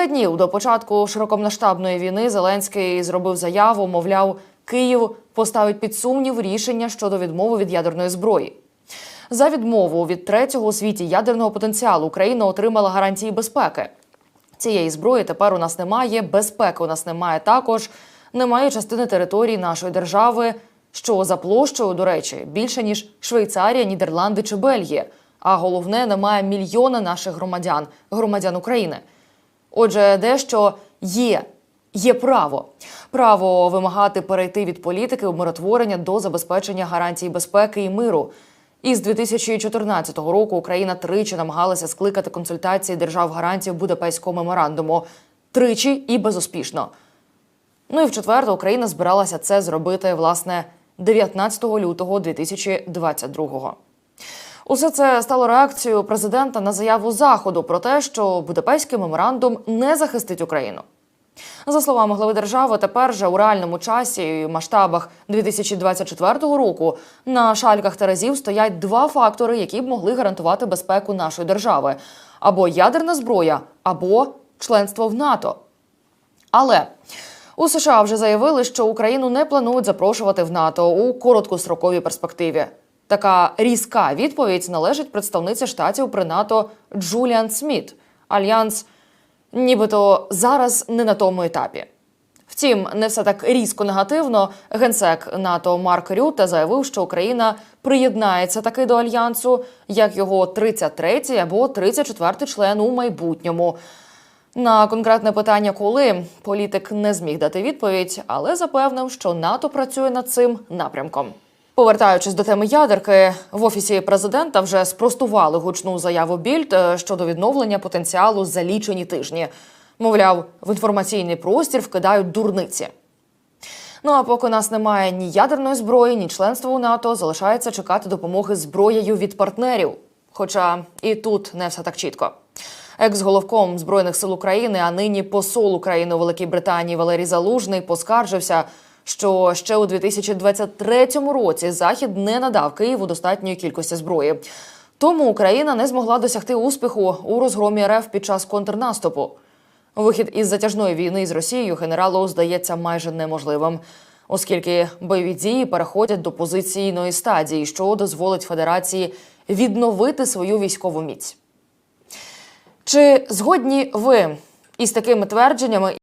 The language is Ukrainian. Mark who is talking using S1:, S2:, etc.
S1: кілька днів до початку широкомасштабної війни Зеленський зробив заяву, мовляв, Київ поставить під сумнів рішення щодо відмови від ядерної зброї. За відмову від третього у світі ядерного потенціалу Україна отримала гарантії безпеки. Цієї зброї тепер у нас немає, безпеки у нас немає також. Немає частини території нашої держави, що за площею, до речі, більше ніж Швейцарія, Нідерланди чи Бельгія. А головне, немає мільйона наших громадян, громадян України. Отже, дещо є. Є право право вимагати перейти від політики умиротворення до забезпечення гарантій безпеки і миру. Із 2014 року Україна тричі намагалася скликати консультації держав гарантів Будапештського меморандуму тричі і безуспішно. Ну і в четверте Україна збиралася це зробити власне 19 лютого 2022-го. Усе це стало реакцією президента на заяву заходу про те, що Будапештський меморандум не захистить Україну. За словами глави держави, тепер же у реальному часі і масштабах 2024 року на шальках Терезів стоять два фактори, які б могли гарантувати безпеку нашої держави: або ядерна зброя, або членство в НАТО. Але у США вже заявили, що Україну не планують запрошувати в НАТО у короткостроковій перспективі. Така різка відповідь належить представниці штатів при НАТО Джуліан Сміт. Альянс нібито зараз не на тому етапі. Втім, не все так різко негативно. Генсек НАТО Марк Рюте заявив, що Україна приєднається таки до альянсу, як його 33-й або 34-й член у майбутньому. На конкретне питання, коли політик не зміг дати відповідь, але запевнив, що НАТО працює над цим напрямком. Повертаючись до теми ядерки, в офісі президента вже спростували гучну заяву Більд е, щодо відновлення потенціалу за лічені тижні. Мовляв, в інформаційний простір вкидають дурниці. Ну а поки нас немає ні ядерної зброї, ні членства у НАТО, залишається чекати допомоги зброєю від партнерів. Хоча і тут не все так чітко. Екс-головком збройних сил України, а нині посол України у Великій Британії Валерій Залужний поскаржився, що ще у 2023 році Захід не надав Києву достатньої кількості зброї. Тому Україна не змогла досягти успіху у розгромі РФ під час контрнаступу. Вихід із затяжної війни з Росією генералу здається майже неможливим, оскільки бойові дії переходять до позиційної стадії, що дозволить Федерації відновити свою військову міць. Чи згодні ви із такими твердженнями?